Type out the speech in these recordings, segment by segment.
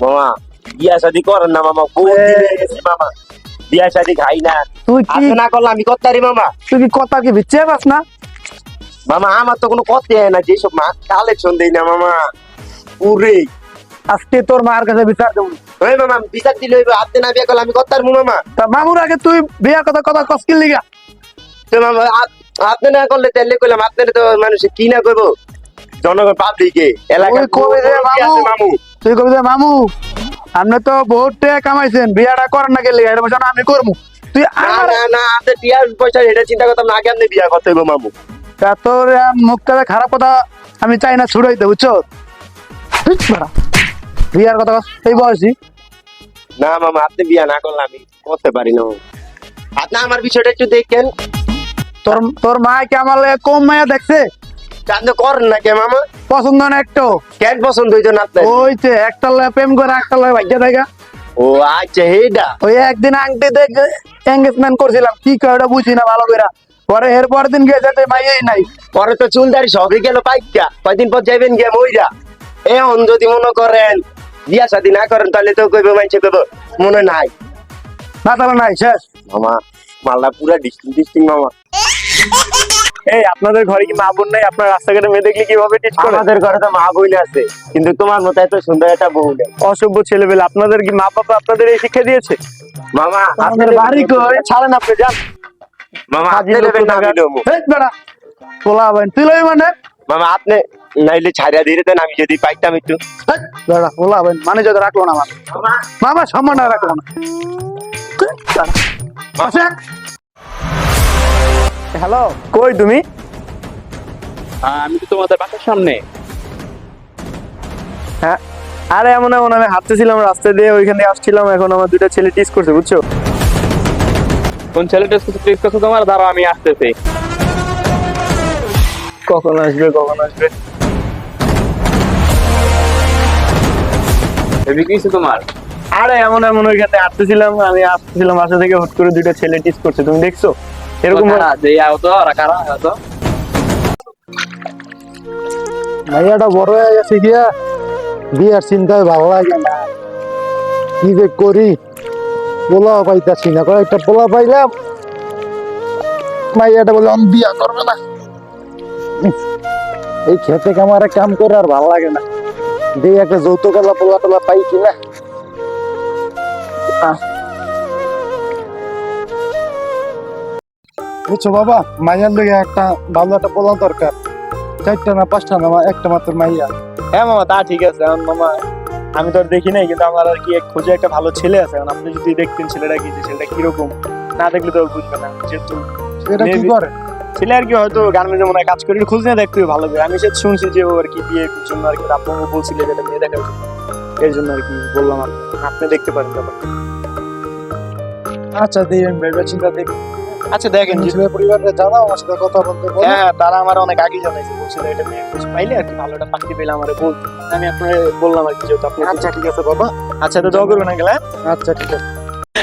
মামা বিয়া শাদি করেন না মামা বহুত দিন হয়ে গেছে মামা বিয়া শাদি খাই না তুই কি আপনি না করলে আমি করতারি মামা তুই কি কথা কি বিচ্ছে পাস না মামা আমার তো কোনো হয় না যেসব মা কালেকশন দেই না মামা পুরে আজকে তোর মার কাছে বিচার দেবো ওই মামা বিচার দিলে হইবে আপনি না বিয়া করলে আমি করতারমু মামা তা মামুর আগে তুই বিয়া কথা কথা কসকিল লিগা তো মামা আপ- আপনি না করলে তাহলে কইলাম আপনার তো মানুষ কি না করব জনগণ পাবলিকে এলাকা ওই কবে রে মামু? মামু? তুই কবি মামু? আপনি তো বহুত টাকা কামাইছেন বিয়াটা করেন না গেলে এটা বলছেন আমি করব। তুই না না আপনি টিয়ার পয়সা এটা চিন্তা করতাম না আগে আপনি বিয়া করতে হইব মামু। তা তোর মুখটা খারাপ কথা আমি চাই না ছুড়াইতে বুঝছ। বিয়ার কথা এই বয়সী। না মামা আপনি বিয়া না করলে আমি করতে পারি না। আপনি আমার বিষয়টা একটু দেখেন। তোর তোর মা কি আমার লাগে কম মায়া দেখছে? আপনি করেন না কে মামা? পছন্দ না একটু। কেন পছন্দ হইতো না আপনার? ওই যে একটা লয়ে প্রেম করে একটা লয়ে ভাগ্য দেখা। ও আচ্ছা হেডা। ওই একদিন আংটি দেখে এঙ্গেজমেন্ট করছিলাম। কি করে ওটা বুঝি না ভালো করে পরে এর পরের দিন গেছে তো মাইয়াই নাই। পরে তো চুলদারি সবই গেল পাইকা। কয়দিন পর যাইবেন গিয়ে মইরা। এখন যদি মনে করেন বিয়া শাদি না করেন তাহলে তো কইবে মাইছে কইব মনে নাই। না তাহলে নাই শেষ। মামা মালদা পুরা ডিস্টিং ডিস্টিং মামা। এই আপনাদের ঘরে কি মা বোন নাই? আপনার রাস্তাঘাটে মেয়ে দেখলে কীভাবে টিট করে? আমাদের ঘরে তো মা বইলে আছে কিন্তু তোমার মতো এত সুন্দর একটা বউ নেই। অসভ্য ছেলেবেলে আপনাদের কি মা বাবা আপনাদের এই শিক্ষা দিয়েছে? মামা আমাদের বাড়ি কই? ছাড়েন আপনি যান। মামা হাজি আপনি নেবেন না। হেই বেড়া। পোলা তুই লই মানে? মামা আপনি নাইলে ছাড়িয়া দিয়ে দেন আমি যদি পাইতাম একটু। পোলা ভাই মানে যদি রাখল না আমার মামা। সম্মান রাখল না। হ্যালো কই তুমি? আমি তো তোমাদের বাসার সামনে। হ্যাঁ। আরে এমন এমন আমি হাঁটতেছিলাম রাস্তা দিয়ে ওইখানে আসছিলাম এখন আমার দুইটা ছেলে টিস করছে বুঝছ? কোন ছেলেটা প্লিজ করছ তোমার? দাঁড়াও আমি আসতেছি। কখন আসবে কখন আসবে? কিছু তোমার? আরে এমন এমন ওইখানে হাঁটতেছিলাম আমি আসতেছিলাম বাসা থেকে হুট করে দুইটা ছেলে টিস করছে তুমি দেখছ? এরকম কারা যে আও তো আর কারা আও তো ভাইয়াটা বড় হয়ে গেছে গিয়া বিয়ার চিন্তায় ভালো লাগে না। কি যে করি? পোলাও পাইতাছি না। কয়েকটা পোলা পাইলাম। মাইয়াটা বলে আমি বিয়া করবে না। এই খেতে কামারে কাম করে আর ভালো লাগে না। দিয়ে একটা যৌতুকলা পোলা টোলা পাই কিনা। বুঝছ বাবা? মাইয়ার লেগে একটা ভালো একটা পোলা দরকার। চারটা না পাঁচটা না একটা মাত্র মাইয়া। হ্যাঁ মামা তা ঠিক আছে। এখন মামা আমি তো আর দেখি নাই কিন্তু আমার আর কি এক খোঁজে একটা ভালো ছেলে আছে। এখন আপনি যদি দেখতেন ছেলেটা কি যে ছেলেটা কীরকম না দেখলে তো বুঝবে না যেহেতু এটা কি করে? ছেলে আর কি হয়তো গার্মেন্টে মনে হয় কাজ করে খোঁজ নিয়ে দেখতে ভালো করে। আমি সে শুনছি যে ও আর কি বিয়ের জন্য আর কি আপু বলছিল যেটা মেয়ে দেখার জন্য এর জন্য আর কি বললাম আপনি দেখতে পারেন ব্যাপারটা। আচ্ছা দিয়ে ভেবে চিন্তা দেখি আচ্ছা দেখেন ছেলে পরিবারে জানা আমার সাথে কথা বলতে বলো। হ্যাঁ তারা আমার অনেক আগে জানাইছে বলছিল এটা নিয়ে খোঁজ পাইলে আর কি ভালো একটা পাখি পেলে আমার বলতো। আমি আপনার বললাম আর কি যেহেতু আপনি আচ্ছা ঠিক আছে বাবা। আচ্ছা তো দোয়া করবেন না গেলে আচ্ছা ঠিক আছে।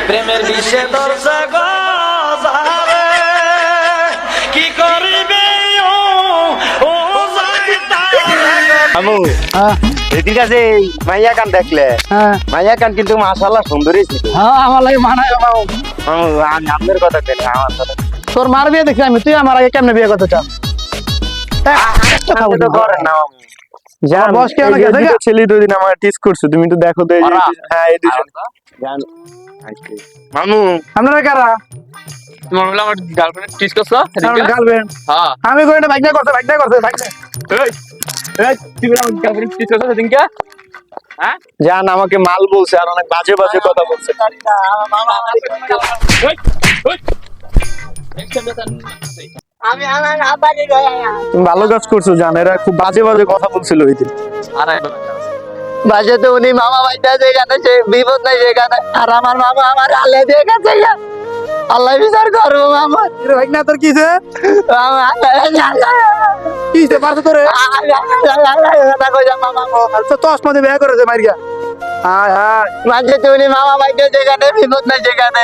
প্রেমের বিষে দর্শে আমু হ্যাঁ। ঠিক আছে মাইয়া কান দেখলে। হ্যাঁ। মাইয়া কান কিন্তু মাশাআল্লাহ সুন্দরই ছিল। হ্যাঁ আমার লাগে মানায় আমু, আমি আপনার কথা কেন আমার কথা তোর মার বিয়ে দেখছি আমি তুই আমার আগে কেমনে বিয়ে করতে ওরা? হ্যাঁ এই দুজন জান। আজকে মামু। আপনারা কারা? তোমার বলে আমার গার্লফ্রেন্ড টিস করছ গার্লফ্রেন্ড হ্যাঁ। আমি কই না সেদিনকে হ্যাঁ? জান আমাকে মাল বলছে আর অনেক বাজে বাজে কথা বলছে। ভালো কাজ করছ জান এরা খুব বাজে বাজে কথা বলছিল ওই দিন। আরে। বাসে তো উনি মামা বাইটা যেখানে সে বিপদ নাই সেখানে আর আমার মামা আমার আলে দিয়ে গেছে। আল্লাহ বিচার করব মামা ভাগ্না তোর কিসে কিসে পারছ তোরে? তো তোস মধ্যে বিয়ে করেছে মারিয়া হায় হায় মাঝে তুমি মামা বাইটা যেখানে বিপদ নাই সেখানে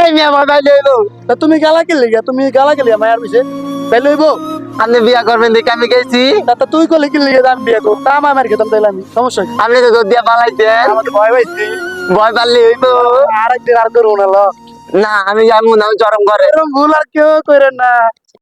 এই মিয়া মোবাইল লইবো। তুমি গালা কে লিগা তুমি গালা কে লিগা মায়ের লইবো? আপনি বিয়া করবেন দেখে আমি গেছি। তা তুই কলে কি লিগে দাম বিয়ে আমার খেতাম তাইলে আমি। সমস্যা আপনি তো দিয়া পালাইছেন। আমাদের ভয় পাইছি। ভয় পারলে হইতো আর একদিন আর করব না না আমি জানব না আমি চরম করে ভুল আর কেউ করে না।